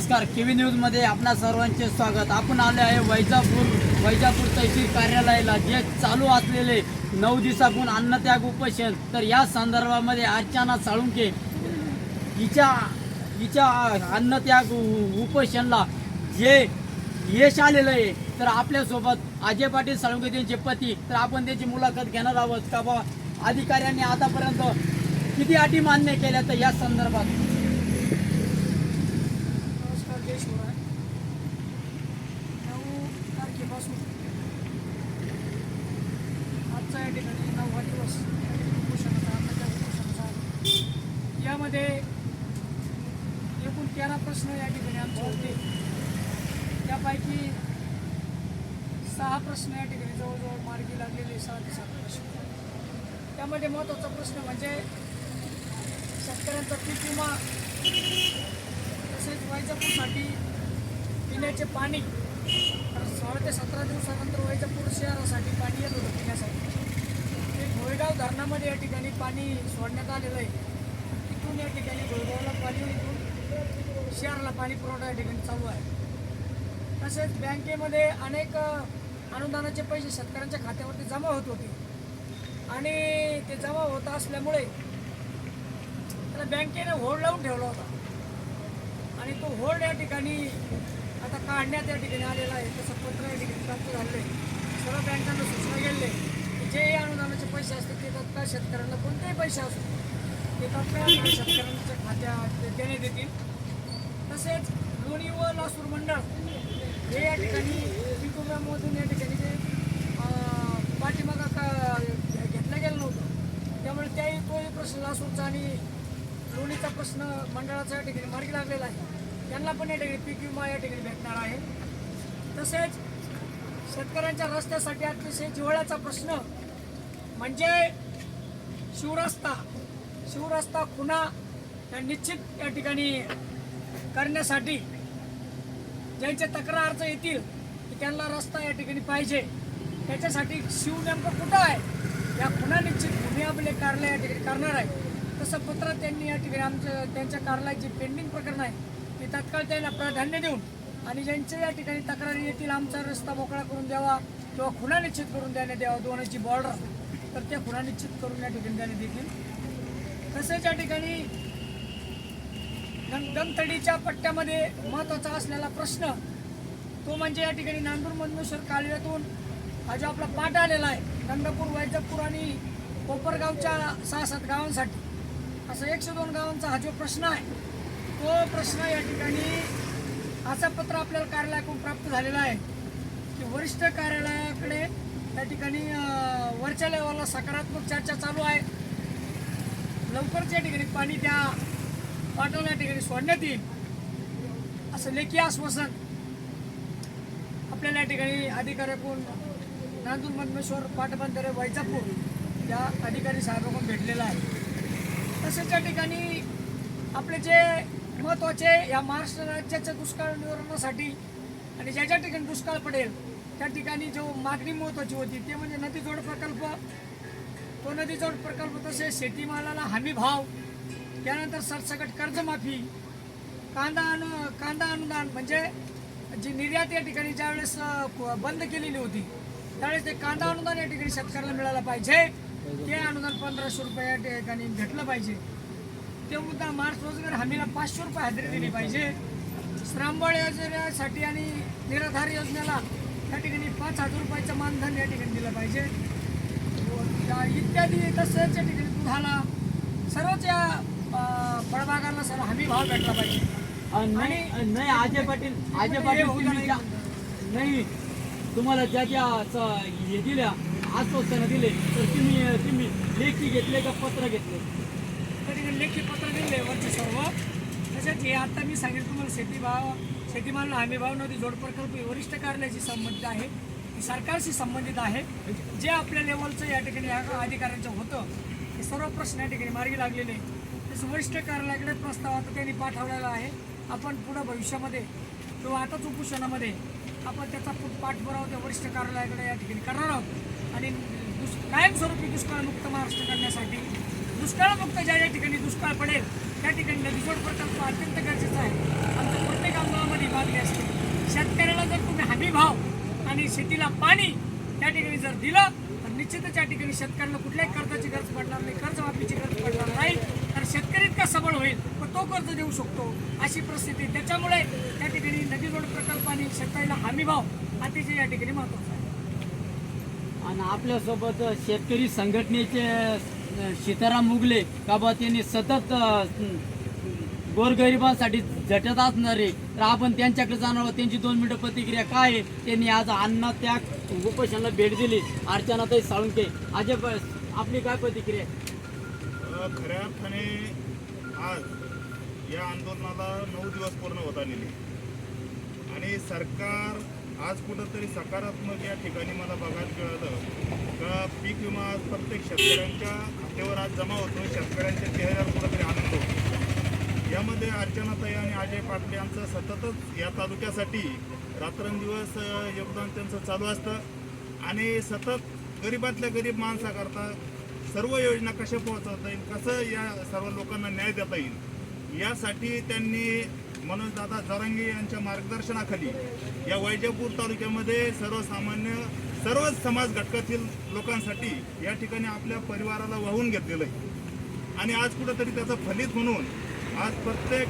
नमस्कार केव्ही न्यूजमध्ये आपणा सर्वांचे स्वागत. आपण आले आहे वैजापूर वैजापूर तहसील कार्यालयाला जे चालू असलेले नऊ दिवसापून अन्नत्याग उपोषण. तर या संदर्भामध्ये अर्चना साळुंके हिच्या हिच्या अन्नत्याग उपोषणला जे यश आलेलं आहे तर आपल्यासोबत अजय पाटील साळुंके त्यांचे पती. तर आपण त्यांची मुलाखत घेणार आहोत. का बा? अधिकाऱ्यांनी आतापर्यंत किती अटी मान्य केल्या तर या संदर्भात नमस्कार जय शिवराय नऊ तारखेपासून आजचा या ठिकाणी नववा दिवस उपोषणाचा आमच्या उपोषणाचा आहे यामध्ये एकूण तेरा प्रश्न या ठिकाणी आमचे होते. त्यापैकी सहा प्रश्न या ठिकाणी जवळजवळ मार्गी लागलेले सहा ते सात प्रश्न. त्यामध्ये महत्त्वाचा प्रश्न म्हणजे शेतकऱ्यांचा पीक विमा तसेच वैजापूरसाठी पिण्याचे पाणी तर सोळा ते सतरा दिवसानंतर वैजापूर शहरासाठी पाणी येत होतं पिण्यासाठी. ते घोळगाव धरणामध्ये या ठिकाणी पाणी सोडण्यात आलेलं आहे. तिथून या ठिकाणी घोळगावला पाणी इथून शहराला पाणी पुरवठा या ठिकाणी चालू आहे. तसेच बँकेमध्ये अनेक अनुदानाचे पैसे शेतकऱ्यांच्या खात्यावरती जमा होत होते. आणि ते जमा होत असल्यामुळे त्याला बँकेने होल्ड लावून ठेवला होता. आणि तो होल्ड या ठिकाणी आता काढण्यात या ठिकाणी आलेला आहे. तसं पत्र या ठिकाणी प्राप्त झालेलं आहे. सर्व बँकांना सूचना गेले की जे अनुदानाचे पैसे असतील ते तत्काळ शेतकऱ्यांना कोणतेही पैसे असो ते तत्काळ शेतकऱ्यांच्या खात्यात देण्यात देतील. तसेच लोणी व लासूर मंडळ हे या ठिकाणी पिकुम्यामधून या ठिकाणी जे पाठीमागा का घेतलं गेलं नव्हतं. त्यामुळे त्याही तोही प्रश्न लासूरचा आणि लोणीचा प्रश्न मंडळाचा या ठिकाणी मार्गी लागलेला आहे. त्यांना पण या ठिकाणी पीक विमा या ठिकाणी भेटणार आहे. तसेच शेतकऱ्यांच्या रस्त्यासाठी अतिशय जिव्हाळ्याचा प्रश्न म्हणजे शिवरस्ता शिवरस्ता खुणा या निश्चित या ठिकाणी करण्यासाठी ज्यांचे तक्रार अर्ज येतील की त्यांना रस्ता या ठिकाणी पाहिजे. त्याच्यासाठी शिव नेमकं कुठं आहे? या खुणा निश्चित भूमी आपले कार्यालय या ठिकाणी करणार आहे. तसं पत्र त्यांनी या ठिकाणी आमचं त्यांच्या कार्यालयाची पेंडिंग प्रकरण आहे. ते तत्काळ त्यांना प्राधान्य देऊन आणि ज्यांच्या या ठिकाणी तक्रारी येतील आमचा रस्ता मोकळा करून द्यावा किंवा खुणा निश्चित करून देण्यात द्यावा दोनची बॉर्डर तर त्या खुणा निश्चित करून या ठिकाणी देण्यात येतील. तसेच या ठिकाणी गं- गंगतडीच्या पट्ट्यामध्ये महत्त्वाचा असलेला प्रश्न तो म्हणजे या ठिकाणी नांदूर मंदमेश्वर कालव्यातून हा जो आपला पाठ आलेला आहे गंगापूर वैजपूर आणि कोपरगावच्या सहा सात गावांसाठी असं एकशे दोन गावांचा हा जो प्रश्न आहे तो प्रश्न या ठिकाणी असं पत्र आपल्याला कार्यालयाकडून प्राप्त झालेलं आहे की वरिष्ठ कार्यालयाकडे त्या ठिकाणी वरच्या लेवलला सकारात्मक चर्चा चालू आहे. लवकरच या ठिकाणी पाणी त्या पाटोला या ठिकाणी सोडण्यात येईल. असं लेखी आश्वासन आपल्याला या ठिकाणी अधिकाऱ्याकडून नांदूर मधमेश्वर पाटबंधारे वैजापूर या अधिकारी साहेबांकडून भेटलेला आहे. तसेच या ठिकाणी आपले जे महत्त्वाचे या महाराष्ट्र राज्याच्या दुष्काळ निवारणासाठी आणि ज्या ज्या ठिकाणी दुष्काळ पडेल त्या ठिकाणी जो मागणी महत्त्वाची होती ते म्हणजे नदीजोड प्रकल्प. तो नदीजोड प्रकल्प तसेच शेतीमालाला हमी भाव त्यानंतर सरसकट कर्जमाफी कांदा अनु कांदा अनुदान म्हणजे जी निर्यात या ठिकाणी ज्यावेळेस क- बंद केलेली होती त्यावेळेस ते कांदा अनुदान या ठिकाणी शेतकऱ्याला मिळालं पाहिजे. ते अनुदान पंधराशे रुपये या ठिकाणी भेटलं पाहिजे. ते मुद्दा मार्च रोजगार हमीला पाचशे रुपये हजेरी दिली पाहिजे. श्रामबळ योजनेसाठी आणि निराधार योजनेला या ठिकाणी पाच हजार रुपयाचं मानधन या ठिकाणी दिलं पाहिजे. इत्यादी तसंच या ठिकाणी दुधाला फळबागांना सर्व हमी भाव भेटला पाहिजे. नाही नाही अजय पाटील अजय पाटील तुम्ही ज्या- नाही तुम्हाला ज्या ज्या स- हे दिल्या आश्वासनं दिले तर तुम्ही तुम्ही लेखी घेतले का पत्र घेतले? ठिकाणी लेखी पत्र दिले वरचे सर्व. तसेच हे आता मी सांगेल तुम्हाला शेतीभाव शेतीमाल हमी भाव नदी जोड प्रकल्प हे वरिष्ठ कार्यालयाशी संबंधित आहे. हे सरकारशी संबंधित आहे. जे आपल्या लेवलचं या ठिकाणी या अधिकाऱ्यांचं होतं हे सर्व प्रश्न या ठिकाणी मार्गी लागलेले. तसं वरिष्ठ कार्यालयाकडे प्रस्ताव आता त्यांनी पाठवलेला आहे. आपण पुढं भविष्यामध्ये किंवा आताच उपोषणामध्ये आपण त्याचा पु- पाठपुरावा त्या वरिष्ठ कार्यालयाकडे या ठिकाणी करणार आहोत. आणि दुष् कायमस्वरूपी दुष्काळमुक्त महाराष्ट्र करण्यासाठी दुष्काळमुक्त ज्या ज्या ठिकाणी दुष्काळ पडेल त्या ठिकाणी नदीजोड प्रकल्प अत्यंत गरजेचा आहे. आमचं प्रत्येक आंदोलनामध्ये मागणी असते शेतकऱ्याला जर तुम्ही हमी भाव आणि शेतीला पाणी त्या ठिकाणी जर दिलं तर निश्चितच या ठिकाणी शेतकऱ्याला कुठल्याही कर्जाची गरज पडणार नाही कर्जमाफीची गरज पडणार नाही. तर शेतकरी इतका सबळ होईल व तो कर्ज देऊ शकतो अशी परिस्थिती. त्याच्यामुळे त्या ठिकाणी नदी जोड प्रकल्प आणि शेतकऱ्याला हमीभाव अतिशय या ठिकाणी महत्त्वाचा आहे. आणि आपल्यासोबत शेतकरी संघटनेचे सीताराम मुगले का बा त्यांनी सतत गोरगरिबांसाठी झटत असणारे तर आपण त्यांच्याकडे जाणार आहोत. त्यांची दोन मिनिटं प्रतिक्रिया काय आहे? त्यांनी आज अन्न त्या उपोषणाला भेट दिली. अर्चनाताई साळुंके अजय आपली काय प्रतिक्रिया आहे? खऱ्या अर्थाने आज या आंदोलनाला नऊ दिवस पूर्ण होत आलेले. आणि सरकार आज कुठंतरी सकारात्मक या ठिकाणी मला बघायला मिळालं का पीक विमा आज प्रत्येक शेतकऱ्यांच्या खात्यावर आज जमा होतो शेतकऱ्यांच्या चेहऱ्यावर कुठंतरी आनंद होतो. यामध्ये अर्चनाताई आणि अजय पाटले यांचं सततच या तालुक्यासाठी रात्रंदिवस योगदान त्यांचं चालू असतं. आणि सतत गरीबातल्या गरीब माणसाकरता सर्व योजना कशा पोहोचवता येईल कसं या सर्व लोकांना न्याय देता येईल यासाठी त्यांनी मनोजदादा जरांगे यांच्या मार्गदर्शनाखाली या वैजापूर तालुक्यामध्ये सर्वसामान्य सर्वच समाज घटकातील लोकांसाठी या ठिकाणी आपल्या परिवाराला वाहून घेतलेलं आहे. आणि आज कुठंतरी त्याचं फलित म्हणून आज प्रत्येक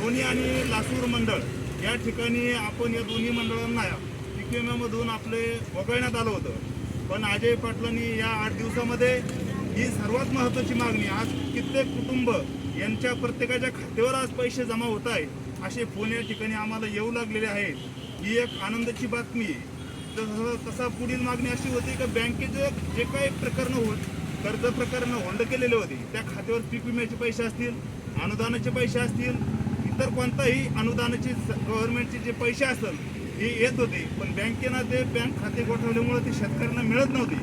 दोन्ही आणि लासूर मंडळ या ठिकाणी आपण या दोन्ही मंडळांना पीक आपले वगळण्यात आलं होतं. पण अजय पाटलांनी या आठ दिवसामध्ये ही सर्वात महत्त्वाची मागणी आज कित्येक कुटुंब यांच्या प्रत्येकाच्या खात्यावर आज पैसे जमा होत आहे असे फोन या ठिकाणी आम्हाला येऊ लागलेले आहेत. ही एक आनंदाची बातमी आहे. तसं तसा पुढील मागणी अशी होती की बँकेचं जे काही प्रकरणं होत कर्ज प्रकरणं होंड केलेले होते त्या खात्यावर पीक विम्याचे पैसे असतील अनुदानाचे पैसे असतील इतर कोणताही अनुदानाचे गव्हर्नमेंटचे जे पैसे असतील हे येत होते पण बँकेनं ते बँक खाते गोठवल्यामुळे ते शेतकऱ्यांना मिळत नव्हते.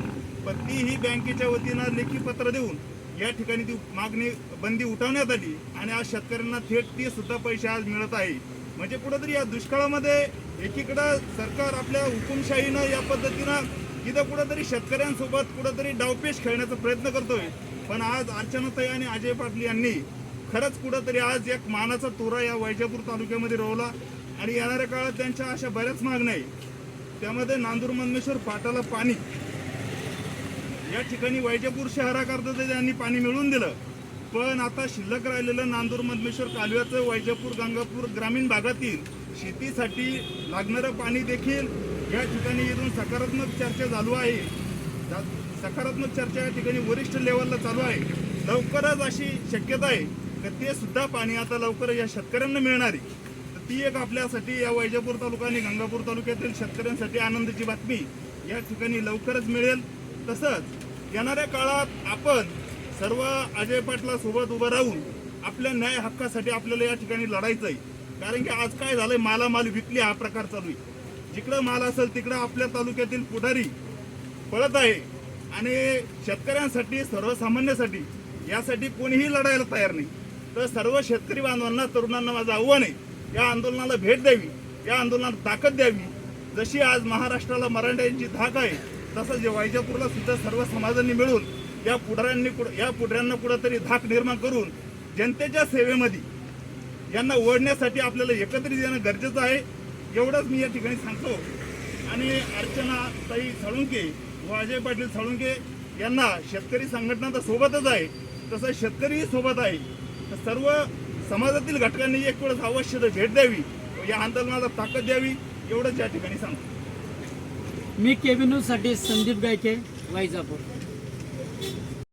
पण ती ही बँकेच्या वतीनं लेखी पत्र देऊन या ठिकाणी ती मागणी बंदी उठवण्यात आली आणि आज शेतकऱ्यांना थेट ती सुद्धा पैसे आज मिळत आहे. म्हणजे कुठंतरी या दुष्काळामध्ये एकीकडं सरकार आपल्या हुकुमशाहीनं या पद्धतीनं इथं कुठंतरी शेतकऱ्यांसोबत कुठंतरी डावपेश खेळण्याचा प्रयत्न करतोय. पण आज अर्चनाताई आणि अजय पाटील यांनी खरंच कुठंतरी आज एक मानाचा तोरा या वैजापूर तालुक्यामध्ये रोवला. आणि येणाऱ्या काळात त्यांच्या अशा बऱ्याच मागण्या आहेत. त्यामध्ये नांदूर मधमेश्वर पाटाला पाणी. या ठिकाणी वैजापूर शहराकरता ते त्यांनी पाणी मिळवून दिलं. पण आता शिल्लक राहिलेलं नांदूर मधमेश्वर कालव्याचं वैजापूर गंगापूर ग्रामीण भागातील शेतीसाठी लागणारं पाणी देखील या ठिकाणी येऊन सकारात्मक चर्चा चालू आहे. सकारात्मक चर्चा या ठिकाणी वरिष्ठ लेवलला चालू आहे. लवकरच अशी शक्यता आहे की ते सुद्धा पाणी आता लवकर या शेतकऱ्यांना मिळणार आहे. ती एक आपल्यासाठी या वैजापूर तालुका आणि गंगापूर तालुक्यातील शेतकऱ्यांसाठी आनंदाची बातमी. या ठिकाणी लवकरच मिळेल. तसंच येणाऱ्या काळात आपण सर्व अजय पाटला सोबत उभं राहून आपल्या न्याय हक्कासाठी आपल्याला या ठिकाणी लढायचं आहे कारण की आज काय झालंय? मालामाल विकली हा प्रकार चालू आहे. जिकडं माल असेल तिकडं आपल्या तालुक्यातील पुढारी पळत आहे. आणि शेतकऱ्यांसाठी सर्वसामान्यासाठी यासाठी कोणीही लढायला तयार नाही. तर सर्व शेतकरी बांधवांना तरुणांना माझं आव्हान आहे या आंदोलनाला भेट द्यावी या आंदोलनाला ताकद द्यावी. जशी आज महाराष्ट्राला मराठ्यांची धाक आहे तसंच जे वैजापूरला सुद्धा सर्व समाजांनी मिळून या पुढाऱ्यांनी कुठं- या पुढऱ्यांना कुठंतरी धाक निर्माण करून जनतेच्या सेवेमध्ये यांना ओढण्यासाठी आपल्याला एकत्रित येणं गरजेचं आहे एवढंच मी या ठिकाणी सांगतो. आणि अर्चना ताई साळुंके व अजय पाटील साळुंके यांना शेतकरी संघटना तर सोबतच आहे. तसं शेतकरीही सोबत आहे. तर सर्व समाजातील घटकांनी एक वेळेस अवश्य तर भेट द्यावी या आंदोलनाला ताकद द्यावी एवढंच या ठिकाणी सांगतो. मी केबी संदीप गायके वायजापूर